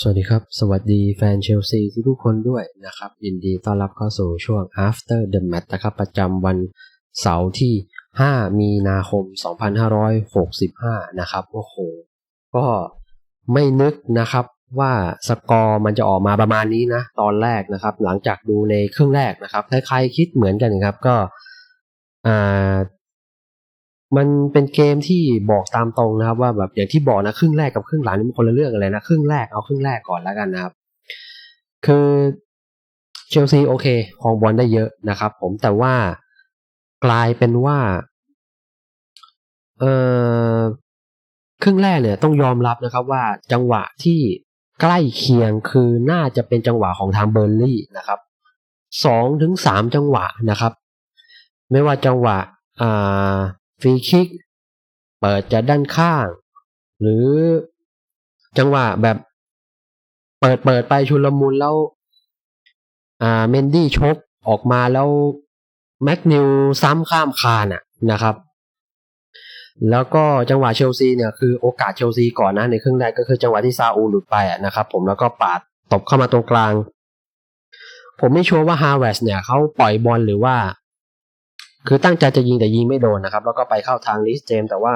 สวัสดีครับ สวัสดีแฟนเชลซีทุกคนด้วยนะครับ ยินดีต้อนรับเข้าสู่ช่วง after the match นะครับ ประจำวันเสาร์ที่ 5 มีนาคม 2565 นะครับ โอ้โห ก็ไม่นึกนะครับว่าสกอร์มันจะออกมาประมาณนี้นะ ตอนแรกนะครับ หลังจากดูในครึ่งแรกนะครับคล้ายๆคิดเหมือนกันครับ ก็อ่า มันเป็นเกมที่บอกตามตรงนะครับ ว่าแบบอย่างที่บอกนะครึ่งแรกกับครึ่งหลังนี่มันคนละเรื่องกันเลยนะครึ่งแรกเอาครึ่งแรกก่อนแล้วกันนะครับ คือเชลซีโอเคครองบอลได้เยอะนะครับ ผมแต่ว่ากลายเป็นว่าเออครึ่งแรกเนี่ยต้องยอมรับนะครับว่าจังหวะที่ใกล้เคียงคือน่าจะเป็นจังหวะของทางเบอร์ลี่นะครับสองถึงสามจังหวะนะครับ ไม่ว่าจังหวะอ่า ฟรีคิก เปิดจากด้านข้าง หรือจังหวะแบบ เปิดเปิดไปชุลมุนแล้ว อ่าเมนดี้ชกออกมาแล้วแม็กนิวซ้ำข้ามคานอะนะครับ แล้วก็จังหวะเชลซีเนี่ยคือโอกาสเชลซีก่อนนะในครึ่งแรกก็คือจังหวะที่ซาอูหลุดไปอะนะครับ ผมแล้วก็ปาดตบเข้ามาตรงกลาง ผมไม่ชัวร์ว่าฮาวเวสเนี่ยเขาปล่อยบอลหรือว่า คือตั้งใจจะยิงแต่ยิงไม่โดนนะครับ แล้วก็ไปเข้าทางลิสเจม แต่ว่า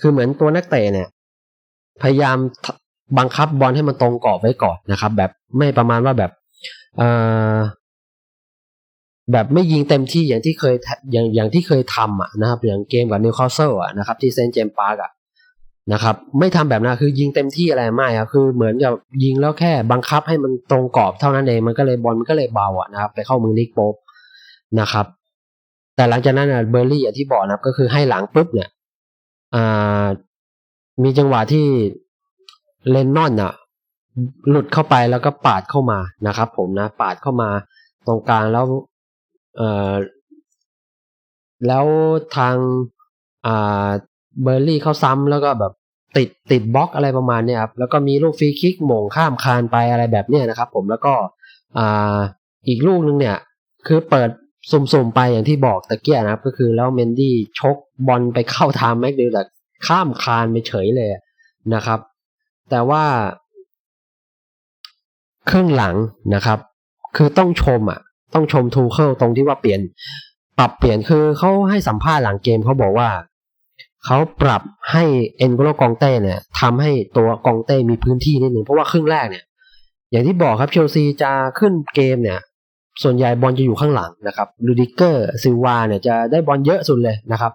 คือเหมือนตัวนักเตะเนี่ย พยายามบังคับบอลให้มันตรงกรอบไว้ก่อนนะครับ แบบไม่ประมาณว่าแบบเอ่อแบบไม่ยิงเต็มที่อย่างที่เคยอย่างอย่างที่เคยทำอะนะครับอย่างเกมกับนิวคาสเซิลอะนะครับ ที่เซนต์เจมส์พาร์กอะนะครับ ไม่ทำแบบนั้นคือยิงเต็มที่อะไรไม่ครับคือเหมือนกับยิงแล้วแค่บังคับให้มันตรงกรอบเท่านั้นเองมันก็เลยบอลมันก็เลยเบาอะนะครับ ไปเข้ามือนิกโป๊บนะครับ แต่หลังจากนั้นเบอร์รี่อย่างที่บอกนะก็คือให้หลังปุ๊บเนี่ยมีจังหวะที่เลนนอนอะ หลุดเข้าไปแล้วก็ปาดเข้ามานะครับ ผมนะ ปาดเข้ามาตรงกลางแล้วแล้วทางเบอร์รี่เขาซ้ำแล้วก็แบบติดติดบล็อกอะไรประมาณเนี้ยครับแล้วก็มีลูกฟรีคิกหม่งข้ามคานไปอะไรแบบนี้นะครับ ผมแล้วก็อ,อีกลูกนึงเนี่ย คือเปิด สุ่มๆไปอย่างที่บอกตะเกียนะครับ ก็คือแล้วเมนดี้ชกบอลไปเข้าทางแม็กเดลแต่ข้ามคานไปเฉยเลยนะครับ แต่ว่า เครึ่องหลังนะครับ คือต้องชมอะ ต้องชมทูเคิลตรงที่ว่าเปลี่ยน ปรับเปลี่ยนคือเขาให้สัมภาษณ์หลังเกมเขาบอกว่าเขาปรับให้เอ็นโกโลกองเต้เนี่ยทำให้ตัวกองเต้มีพื้นที่นิดหนึ่งเพราะว่าครึ่งแรกเนี่ย อย่างที่บอกครับเชลซีจะขึ้นเกมเนี่ย ส่วนใหญ่บอลจะอยู่ข้างหลังนะครับลูดิเกอร์ซิวาเนี่ยจะได้บอลเยอะสุดเลยนะครับ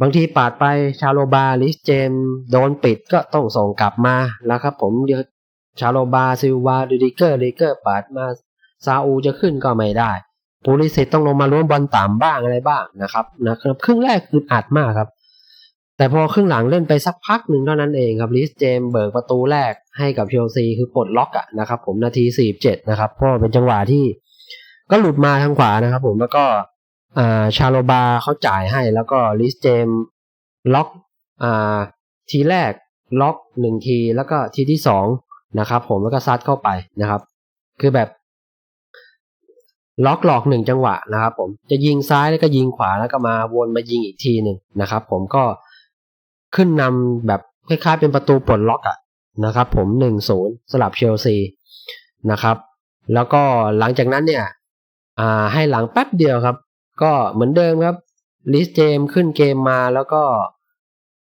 บางทีปาดไปชาโลบาลิสเจมโดนปิดก็ต้องส่งกลับมาแล้วครับ ผมเดี๋ยวชาโลบาซิวาลูดิเกอร์ลิเกอร์ปาดมาซาอูจะขึ้นก็ไม่ได้ปูริสิตต้องลงมาล้วนบอลต่ำบ้างอะไรบ้างนะครับนะครับครึ่งแรกคืออัดมากครับ แต่พอครึ่งหลังเล่นไปสักพักหนึ่งเท่านั้นเองครับลิสเจมเบิกประตูแรกให้กับเชลซีคือปลดล็อกอะนะครับ ผมนาที47นะครับเพราะเป็นจังหวะที่ ก็หลุดมาทางขวานะครับผมแล้วก็าชาโลบาเขาจ่ายให้แล้วก็ลิสเจมล็อกอทีแรกล็อกหนึ่งทีแล้วก็ทีที่สองนะครับผมแล้วก็ซัดเข้าไปนะครับ คือแบบ ล็อกหลอกหนึ่งจังหวะนะครับผมจะยิงซ้ายแล้วก็ยิงขวาแล้วก็มาวนมายิงอีกทีหนึ่งนะครับผมก็ขึ้นนำแบบคล้ายๆเป็นประตูปลดล็อกอะนะครับผมหนึ่งศูนย์สลับเชลซีนะครับ แล้วก็หลังจากนั้นเนี่ย อ่าให้หลังแป๊บเดียวครับ ก็เหมือนเดิมครับลิสเจมขึ้นเกมมาแล้วก็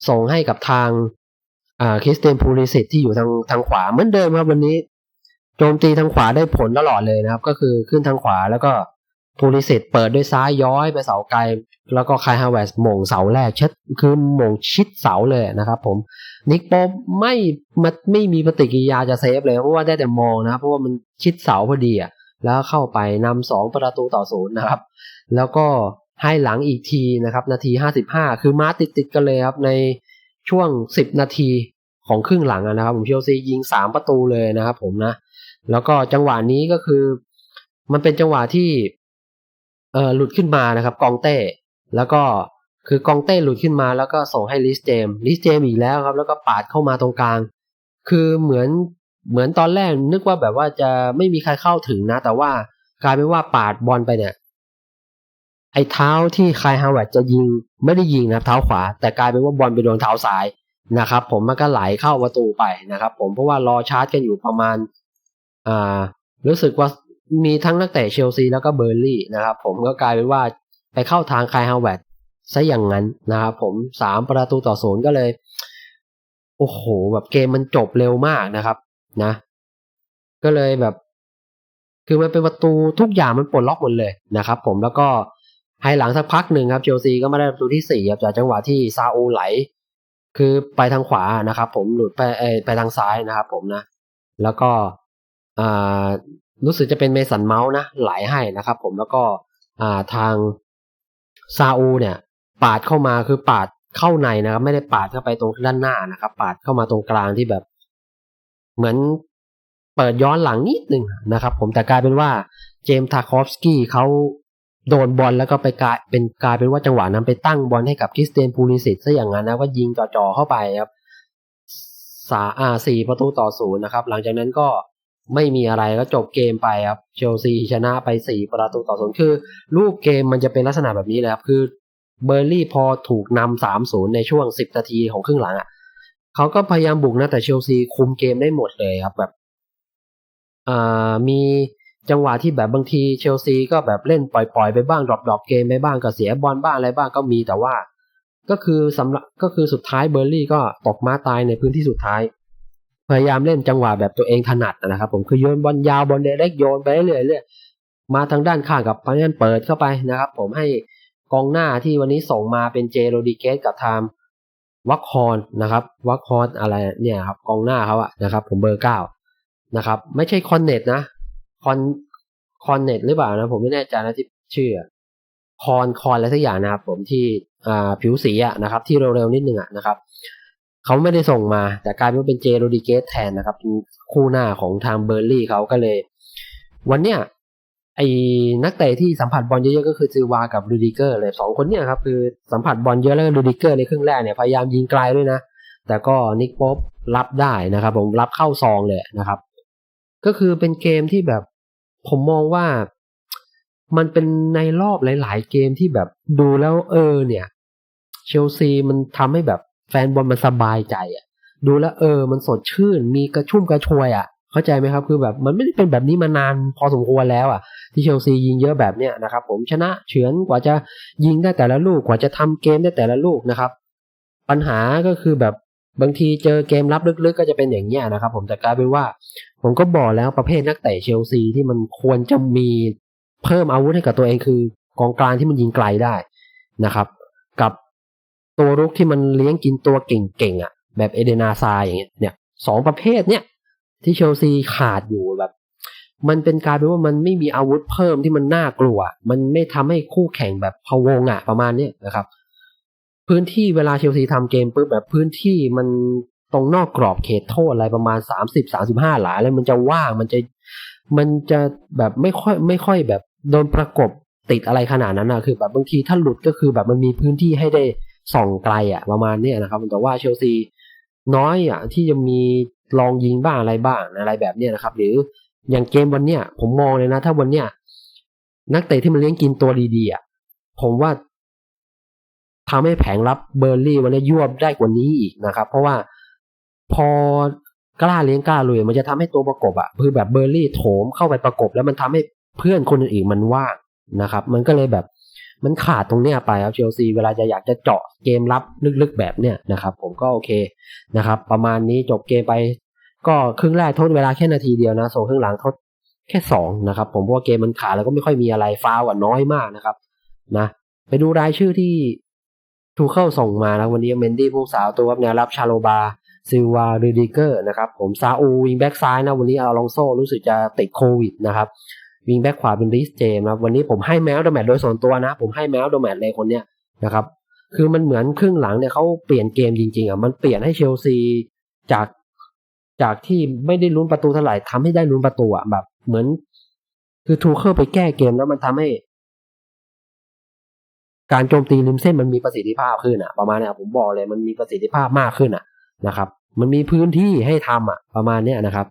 ส่งให้กับทางอ่าคริสเตนพูลิสิตที่อยู่ทางทางขวาเหมือนเดิมครับวันนี้โจมตีทางขวาได้ผลตลอดเลยนะครับ ก็คือขึ้นทางขวาแล้วก็พูลิสิตเปิดด้วยซ้ายย้อยไปเสาไกล แล้วก็คายฮาวเวสหม่งเสาแรกเช็ดคือหม่งชิดเสาเลยนะครับ ผมนิกโป๊ไม่ไม่ไม่มีปฏิกิริยาจะเซฟเลยเพราะว่าได้แต่มองนะเพราะว่ามันชิดเสาพอดีอะ แล้วเข้าไปนำสองประตูต่อศูนย์นะครับ แล้วก็ให้หลังอีกทีนะครับ นาทีห้าสิบห้าคือมาติดติดกันเลยครับ ในช่วงสิบนาทีของครึ่งหลังนะครับ ผมเชลซียิงสามประตูเลยนะครับ ผมนะ แล้วก็จังหวะนี้ก็คือ มันเป็นจังหวะที่เอ่อหลุดขึ้นมานะครับ กองเต้ แล้วก็คือกองเต้หลุดขึ้นมาแล้วก็ส่งให้ลิสเจมลิสเจมอีกแล้วครับ แล้วก็ปาดเข้ามาตรงกลาง คือเหมือน เหมือนตอนแรกนึกว่าแบบว่าจะไม่มีใครเข้าถึงนะ แต่ว่ากลายเป็นว่าปาดบอลไปเนี่ย ไอ้เท้าที่คายฮาวเวิร์ดจะยิงไม่ได้ยิงนะเท้าขวา แต่กลายเป็นว่าบอลไปโดนเท้าซ้ายนะครับ ผมมันก็ไหลเข้าประตูไปนะครับ ผมเพราะว่ารอชาร์จกันอยู่ประมาณอ่ารู้สึกว่ามีทั้งนักเตะเชลซีแล้วก็เบอร์ลี่นะครับ ผมก็กลายเป็นว่าไปเข้าทางคายฮาวเวตซะอย่างนั้นนะครับผมสามประตูต่อศูนย์ก็เลย โอ้โห แบบเกมมันจบเร็วมากนะครับ นะ ก็เลยแบบ คือมันเป็นประตูทุกอย่างมันปลดล็อกหมดเลยนะครับ ผมแล้วก็ให้หลังสักพักหนึ่งครับเชลซีก็มาได้ประตูที่สี่ครับจากจังหวะที่ซาอูไหล คือไปทางขวานะครับ ผมหลุดไปไปทางซ้ายนะครับ ผมนะ แล้วก็อ่ารู้สึกจะเป็นเมสันเมาส์นะไหลให้นะครับ ผมแล้วก็ทางซาอูเนี่ย ปาดเข้ามาคือปาดเข้าในนะครับ ไม่ได้ปาดเข้าไปตรงด้านหน้านะครับ ปาดเข้ามาตรงกลางที่แบบ เหมือนเปิดย้อนหลังนิดหนึ่งนะครับ ผมแต่กลายเป็นว่าเจมส์ทาคอฟสกี้เขาโดนบอลแล้วก็ไปกลายเป็นกลายเป็นว่าจังหวะนั้นไปตั้งบอลให้กับคริสเตียนพูลิสิตซะอย่างนั้นนะว่ายิงจ่อๆเข้าไปครับสาอาสี่ประตูต่อศูนย์นะครับ หลังจากนั้นก็ไม่มีอะไรก็จบเกมไปครับเชลซีชนะไปสี่ประตูต่อศูนย์คือลูกเกมมันจะเป็นลักษณะแบบนี้เลยครับ คือเบอร์ลี่พอถูกนำสามศูนย์ในช่วงสิบนาทีของครึ่งหลังอะ เขาก็พยายามบุกนะ แต่เชลซีคุมเกมได้หมดเลยครับแบบมีจังหวะที่แบบบางทีเชลซีก็แบบเล่นปล่อยๆไปบ้างดรอปดอปเกมไปบ้างก็เสียบอลบ้างอะไรบ้างก็มีแต่ว่า ก็คือสำหรับก็คือสุดท้ายเบอร์ลี่ก็ตกมาตายในพื้นที่สุดท้าย พยายามเล่นจังหวะแบบตัวเองถนัดนะครับ ผมคือโยนบอลยาวบอลเล็กโยนไปเรื่อยๆมาทางด้านข้างกับพนยันเปิดเข้าไปนะครับ ผมให้กองหน้าที่วันนี้ส่งมาเป็นเจโรดิเกสกับทาม วัคคอนนะครับวัคคอนอะไรเนี่ยครับกองหน้าเขาอะนะครับ ผมเบอร์เก้านะครับ ไม่ใช่คอนเน็ตนะคอนคอนเน็ตหรือเปล่านะผมไม่แน่ใจนะที่ชื่อคอนคอนอะไรสักอย่างนะครับ ผมที่อ่าผิวสีอะนะครับ ที่เร็วๆนิดนึงอะนะครับเขาไม่ได้ส่งมา แต่กลายเป็นเป็นเจโรดิเกสแทนนะครับ คู่หน้าของทางเบอร์ลี่เขาก็เลย วันเนี้ย ไอ้นักเตะที่สัมผัสบอลเยอะๆก็คือซิวากับรูดิเกอร์เลยสองคนเนี่ยครับคือสัมผัสบอลเยอะแล้วก็รูดิเกอร์ในครึ่งแรกเนี่ยพยายามยิงไกลด้วยนะแต่ก็นิกป๊อปรับได้นะครับ ผมรับเข้าซองเลยนะครับ ก็คือเป็นเกมที่แบบผมมองว่ามันเป็นในรอบหลาย ๆ เกมที่แบบดูแล้วเออ เนี่ย เชลซีมันทำให้แบบแฟนบอลมันสบายใจอะ ดูแล้วเออ มันสดชื่น มีกระชุ่มกระชวยอะ เข้าใจไหมครับ คือแบบมันไม่ได้เป็นแบบนี้มานานพอสมควรแล้วอะ ที่เชลซียิงเยอะแบบเนี้ยนะครับ ผมชนะเฉือนกว่าจะยิงได้แต่ละลูกกว่าจะทำเกมได้แต่ละลูกนะครับ ปัญหาก็คือแบบบางทีเจอเกมรับลึกๆ ก็จะเป็นอย่างเงี้ยนะครับ ผมแต่กลายเป็นว่า ผมก็บอกแล้วประเภทนักเตะเชลซีที่มันควรจะมีเพิ่มอาวุธให้กับตัวเองคือกองกลางที่มันยิงไกลได้นะครับ กับตัวรุกที่มันเลี้ยงกินตัวเก่งๆอะ แบบเอเดนาซาอย่างเงี้ยเนี่ยสองประเภทเนี่ย ที่เชลซีขาดอยู่แบบ มันเป็นการเป็นว่ามันไม่มีอาวุธเพิ่มที่มันน่ากลัว มันไม่ทำให้คู่แข่งแบบพะวงอะประมาณเนี้ยนะครับ พื้นที่เวลาเชลซีทำเกมปุ๊บแบบพื้นที่มันตรงนอกกรอบเขตโทษอะไรประมาณสามสิบสาสิบห้าหลาแล้วมันจะว่างมันจะมันจะแบบไม่ค่อยไม่ค่อยแบบโดนประกบติดอะไรขนาดนั้นนะคือ แบบบางทีถ้าหลุดก็คือแบบมันมีพื้นที่ให้ได้ส่องไกลอะประมาณนี้นะครับแต่ว่าเชลซีน้อยอะที่จะมี ลองยิงบ้างอะไรบ้างอะไรแบบเนี้ยนะครับ หรืออย่างเกมวันเนี้ยผมมองเลยนะ ถ้าวันเนี้ยนักเตะที่มันเลี้ยงกินตัวดีๆอะผมว่าทำให้แผงรับเบอร์ลี่วันนี้ยวบได้กว่านี้อีกนะครับ เพราะว่าพอกล้าเลี้ยงกล้าลุยมันจะทำให้ตัวประกบอะคือแบบเบอร์ลี่โถมเข้าไปประกบ แล้วมันทำให้เพื่อนคนอื่นๆมันว่างนะครับ มันก็เลยแบบ มันขาดตรงเนี้ยไปครับเชลซีเวลาจะอยากจะเจาะเกมรับลึกๆแบบเนี้ยนะครับ ผมก็โอเคนะครับ ประมาณนี้จบเกมไป ก็ครึ่งแรกทดเวลาแค่นาทีเดียวนะโซครึ่งหลังทดแค่สองนะครับ ผมเพราะว่าเกมมันขาดแล้วก็ไม่ค่อยมีอะไรฟาวอะน้อยมากนะครับ นะ ไปดูรายชื่อที่ทูเคิลส่งมานะวันนี้เมนดี้ผู้สาวตัวแนวรับชาโลบาซิลวาเรดิเกอร์นะครับ ผมซาอูวิงแบ็กซ้ายนะวันนี้อาลองโซรู้สึกจะติดโควิดนะครับ วิงแบ็กขวาเป็นริสเจมนะวันนี้ผมให้แมวเดแมทโดยส่วนตัวนะ ผมให้แมวเดแมทเลยคนเนี้ยนะครับคือมันเหมือนครึ่งหลังเนี่ยเขาเปลี่ยนเกมจริงๆอะมันเปลี่ยนให้เชลซีจากจากที่ไม่ได้ลุ้นประตูเท่าไหร่ทำให้ได้ลุ้นประตูอะแบบ เหมือน คือทูเคิลไปแก้เกมแล้วมันทำให้ การโจมตีริมเส้นมันมีประสิทธิภาพขึ้นอะ ประมาณเนี้ยผมบอกเลยมันมีประสิทธิภาพมากขึ้นอะนะครับ มันมีพื้นที่ให้ทำอะ ประมาณเนี้ยนะครับ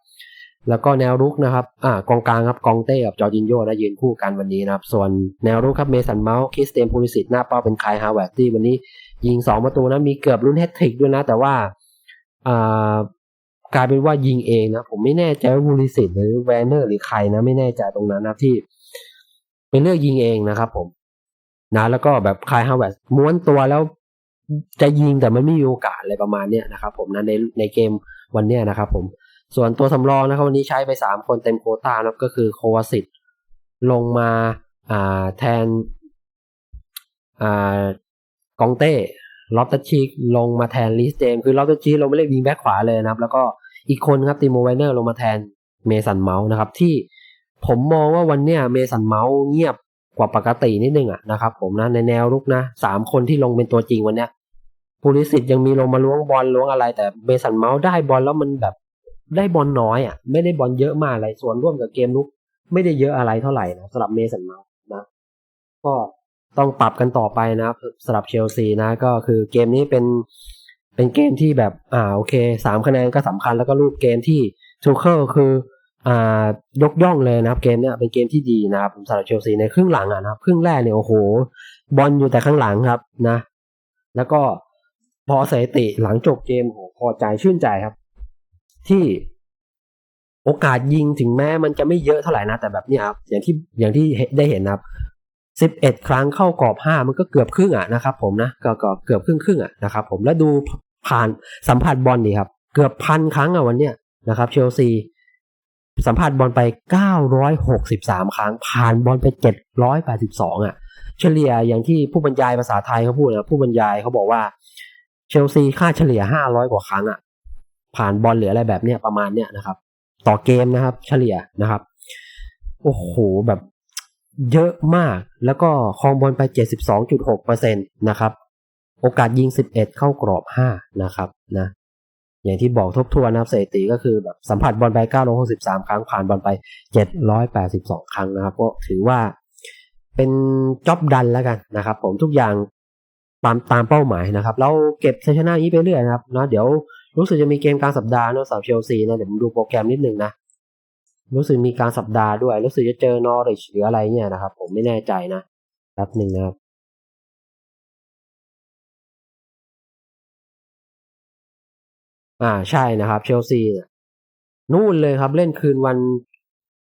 แล้วก็แนวรุกนะครับอ่ากองกลางครับกองเต้กับจอร์จินโยนะยืนคู่กันวันนี้นะครับ ส่วนแนวรุกครับเมสันเมาส์คริสเตนพูลิสิตหน้าเป้าเป็นคายฮาวเวิร์ที่วันนี้ยิงสองประตูนะมีเกือบลุ้นแฮตทริกด้วยนะ แต่ว่าอ่ากลายเป็นว่ายิงเองนะ ผมไม่แน่ใจว่าบูริสิตหรือแวนเนอร์หรือใครนะไม่แน่ใจตรงนั้นนะที่เป็นเลือกยิงเองนะครับผมนะแล้วก็แบบคายฮาวเวิร์ม้วนตัวแล้วจะยิงแต่มันไม่มีโอกาสอะไรประมาณเนี้ยนะครับผมนะในในเกมวันเนี้ยนะครับผม ส่วนตัวสำรองนะครับวันนี้ใช้ไปสามคนเต็มโควต้านะก็คือโควาสิตลงมาอ่าแทนอ่ากองเต้ล็อบตัชีลงมาแทนลิสเจมคือล็อบตัชีลงไม่เล่นวิงแบ็คขวาเลยนะครับ แล้วก็อีกคนครับติโมไวเนอร์ลงมาแทนเมสันเมาส์นะครับ ที่ผมมองว่าวันเนี้ยเมสันเมาส์เงียบกว่าปกตินิดนึงอะนะครับ ผมนะในแนวรุกนะสามคนที่ลงเป็นตัวจริงวันเนี้ยปูริสิตยังมีลงมาล้วงบอลล้วงอะไร แต่เมสันเมาส์ได้บอลแล้วมันแบบ ได้บอลน้อยอะ ไม่ได้บอลเยอะมากอะไรส่วนร่วมกับเกมลุก ไม่ได้เยอะอะไรเท่าไหร่นะสำหรับเมสันเมาส์นะ ก็ต้องปรับกันต่อไปนะสำหรับเชลซีนะ ก็คือเกมนี้เป็นเป็นเกมที่แบบอ่าโอเคสามคะแนนก็สำคัญแล้วก็รูปเกมที่ทูเคิลคืออ่ายกย่องเลยนะครับ เกมเนี้ยเป็นเกมที่ดีนะครับสำหรับเชลซีในครึ่งหลังอะนะครับครึ่งแรกเนี่ยโอ้โห บอลอยู่แต่ข้างหลังครับนะ แล้วก็พอสถิติหลังจบเกมโหพอใจชื่นใจครับ ที่โอกาสยิงถึงแม้มันจะไม่เยอะเท่าไหร่นะ แต่แบบนี้ครับอย่างที่อย่างที่ได้เห็นนะครับสิบเอ็ดครั้งเข้ากรอบห้ามันก็เกือบครึ่งอะนะครับ ผมนะก็เกือบครึ่งครึ่งอะนะครับ ผมแล้วดูผ่านสัมผัสบอลดีครับ เกือบพันครั้งอะวันเนี้ยนะครับ เชลซีสัมผัสบอลไปเก้าร้อยหกสิบสามครั้ง ผ่านบอลไปเจ็ดร้อยแปดสิบสองอะ เฉลี่ยอย่างที่ผู้บรรยายภาษาไทยเขาพูดนะผู้บรรยายเขาบอกว่า เชลซีค่าเฉลี่ยห้าร้อยกว่าครั้งอะ ผ่านบอลหรืออะไรแบบเนี้ยประมาณเนี้ยนะครับ ต่อเกมนะครับ เฉลี่ยนะครับ โอ้โหแบบเยอะมากแล้วก็ครองบอลไป 72.6%นะครับ โอกาสยิง 11 เข้ากรอบ 5 นะครับนะอย่างที่บอกทบทวนนะครับสถิติก็คือแบบสัมผัสบอลไป963 ครั้งผ่านบอลไป 782 ครั้งนะครับ ก็ถือว่าเป็นจ็อบดันแล้วกันนะครับ ผมทุกอย่างตามตามเป้าหมายนะครับ เราเก็บชัยชนะนี้ไปเรื่อยนะครับนะเดี๋ยว รู้สึกจะมีเกมกลางสัปดาห์นะสำหรับเชลซีนะเดี๋ยวผมดูโปรแกรมนิดนึงนะรู้สึกมีการสัปดาห์ด้วย รู้สึกจะเจอนอริชหรืออะไรเนี่ยนะครับ ผมไม่แน่ใจนะแป๊บหนึ่งนะครับอ่าใช่นะครับเชลซีนู่นเลยครับ เล่นคืนวัน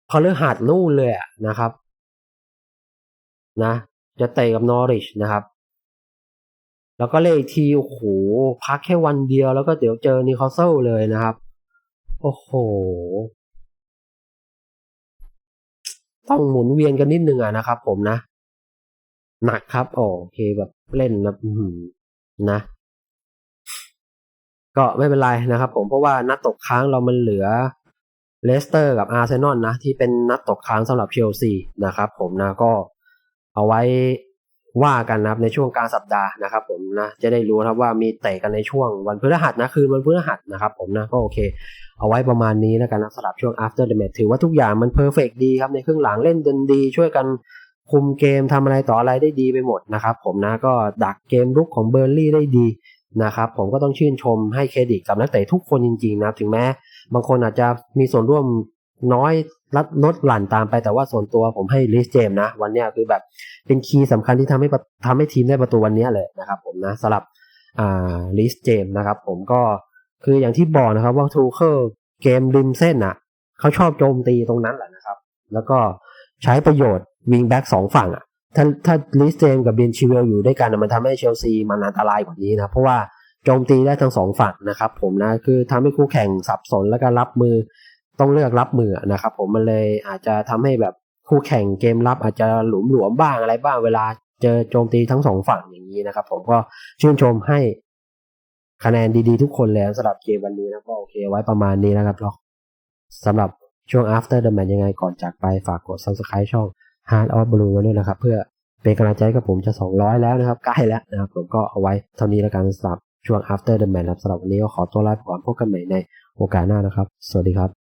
พฤหัสนู่นเลยนะครับ นะ จะเตะกับนอริชนะครับ แล้วก็เล่นทีโอ้โหพักแค่วันเดียวแล้วก็เดี๋ยวเจอนิคาเซิลเลยนะครับ โอ้โห ต้องหมุนเวียนกันนิดนึงอะนะครับผมนะ หนักครับโอเคแบบเล่นนะนะ ก็ไม่เป็นไรนะครับผมเพราะว่านัดตกค้างเรามันเหลือเลสเตอร์กับอาร์เซนอลนะ ที่เป็นนัดตกค้างสำหรับเชลซีนะครับผมนะก็เอาไว้ ว่ากันนะครับในช่วงกลางสัปดาห์นะครับผมนะจะได้รู้นะครับว่ามีเตะกันในช่วงวันพฤหัสนะคืนวันพฤหัสนะครับผมนะก็โอเค เอาไว้ประมาณนี้แล้วกันนะสำหรับช่วง after the match ถือว่าทุกอย่างมันเพอร์เฟกดีครับในครึ่งหลังเล่นดนดีช่วยกันคุมเกมทำอะไรต่ออะไรได้ดีไปหมดนะครับผมนะก็ดักเกมรุกของเบอร์ลี่ได้ดีนะครับผมก็ต้องชื่นชมให้เครดิตกับนักเตะทุกคนจริงๆนะถึงแม้บางคนอาจจะมีส่วนร่วม น้อยลดลดหลั่นตามไปแต่ว่าส่วนตัวผมให้ลิสเจมนะ วันนี้คือแบบเป็นคีย์สำคัญที่ทำให้ทำให้ทีมได้ประตูวันนี้เลยนะครับผมนะสำหรับอ่าลิสเจมนะครับผมก็คืออย่างที่บอกนะครับว่าทูเคิลเกมริมเส้นอะเขาชอบโจมตีตรงนั้นแหละนะครับ แล้วก็ใช้ประโยชน์วิงแบ็กสองฝั่งอะถ้าถ้าลิสเจมกับเบนชิเวลอยู่ด้วยกันมันทำให้เชลซีมันอันตรายกว่านี้นะเพราะว่าโจมตีได้ทั้งสองฝั่งนะครับผมนะคือทำให้คู่แข่งสับสนแล้วก็รับมือ ต้องเลือกรับมือนะครับผมมันเลยอาจจะทำให้แบบคู่แข่งเกมรับอาจจะหลุมหลวมบ้างอะไรบ้างเวลาเจอโจมตีทั้งสองฝั่งอย่างนี้นะครับ ผมก็ชื่นชมให้คะแนนดีๆทุกคนแล้วสำหรับเกมวันนี้นะก็โอเคไว้ประมาณนี้นะครับสำหรับช่วง after the match ยังไงก่อนจากไปฝากกด subscribe ช่อง Hard of Blue ไว้ด้วยนะครับ เพื่อเป็นกำลังใจกับผมจะ 200 แล้วนะครับ ใกล้แล้วนะครับ ผมก็เอาไว้เท่านี้แล้วกันสำหรับช่วง after the match สำหรับวันนี้ก็ขอตัวลาไปก่อนพบกันใหม่ในโอกาสหน้านะครับ สวัสดีครับ